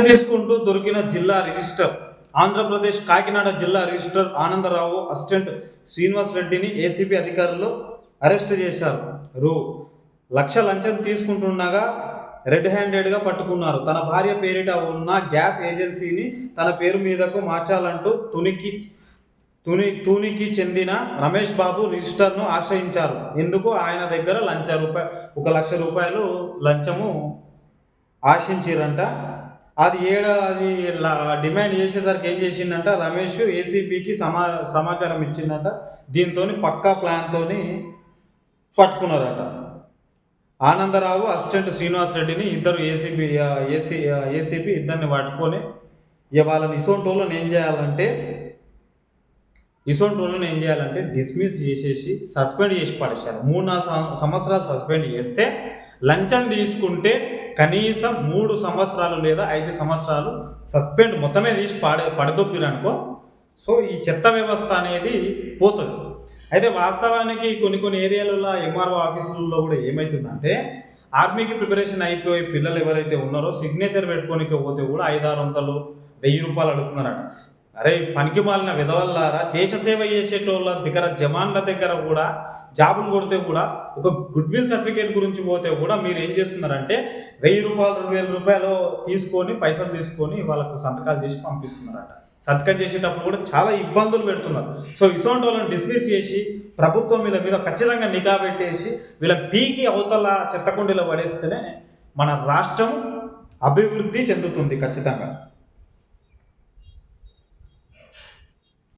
తీసుకుంటూ దొరికిన జిల్లా రిజిస్టర్ ఆంధ్రప్రదేశ్ కాకినాడ జిల్లా రిజిస్టర్ ఆనందరావు అసిస్టెంట్ శ్రీనివాస్ రెడ్డిని ఏసీబీ అధికారులు అరెస్ట్ చేశారు. రూ. లక్ష లంచం తీసుకుంటుండగా రెడ్ హ్యాండెడ్గా పట్టుకున్నారు. తన భార్య పేరిట ఉన్న గ్యాస్ ఏజెన్సీని తన పేరు మీదకు మార్చాలంటూ తునికి తుని తూనికి చెందిన రమేష్ బాబు రిజిస్టర్ను ఆశ్రయించారు. ఎందుకు ఆయన దగ్గర లంచ రూపాయ ఒక లక్ష రూపాయలు లంచము ఆశించారంట. అది ఏడ అది డిమాండ్ చేసేసరికి ఏం చేసిందంట రమేష్ ఏసీబీకి సమా సమాచారం ఇచ్చిందంట. దీంతో పక్కా ప్లాన్తో పట్టుకున్నారట. ఆనందరావు అసిస్టెంట్ శ్రీనివాస్ రెడ్డిని ఇద్దరు ఏసీబీ ఏసీ ఏసీబీ ఇద్దరిని పట్టుకొని ఇక వాళ్ళని ఇసోంటి ఏం చేయాలంటే ఇసోంటి ఏం చేయాలంటే డిస్మిస్ చేసేసి సస్పెండ్ చేసి పడేశారు. మూడు నాలుగు సంవత్సరాలు సస్పెండ్ చేస్తే లంచం తీసుకుంటే కనీసం మూడు సంవత్సరాలు లేదా ఐదు సంవత్సరాలు సస్పెండ్ మొత్తమే తీసి పాడే పడదొప్పిరనుకో సో ఈ చెత్త వ్యవస్థ అనేది పోతుంది. అయితే వాస్తవానికి కొన్ని కొన్ని ఏరియాలలో ఎంఆర్ఓ ఆఫీసులలో కూడా ఏమవుతుందంటే ఆర్మీకి ప్రిపరేషన్ అయిపోయి పిల్లలు ఎవరైతే ఉన్నారో సిగ్నేచర్ పెట్టుకోనికి పోతే కూడా ఐదారు వందలు వెయ్యి రూపాయలు అడుగుతున్నారట. అరే పనికి మాలిన విధవల్లారా దేశ సేవ చేసేటోళ్ళ దగ్గర జమాన్ల దగ్గర కూడా జాబులు కొడితే కూడా ఒక గుడ్ విల్ సర్టిఫికేట్ గురించి పోతే కూడా మీరు ఏం చేస్తున్నారంటే వెయ్యి రూపాయలు రెండు వేల రూపాయలు తీసుకొని పైసలు తీసుకొని వాళ్ళకు సంతకాలు చేసి పంపిస్తున్నారట. సంతకం చేసేటప్పుడు కూడా చాలా ఇబ్బందులు పెడుతున్నారు. సో ఇసోంటి వాళ్ళని డిస్మిస్ చేసి ప్రభుత్వం వీళ్ళ మీద ఖచ్చితంగా నిఘా పెట్టేసి వీళ్ళ పీకి అవతల చెత్తకుండీలో పడేస్తేనే మన రాష్ట్రం అభివృద్ధి చెందుతుంది ఖచ్చితంగా.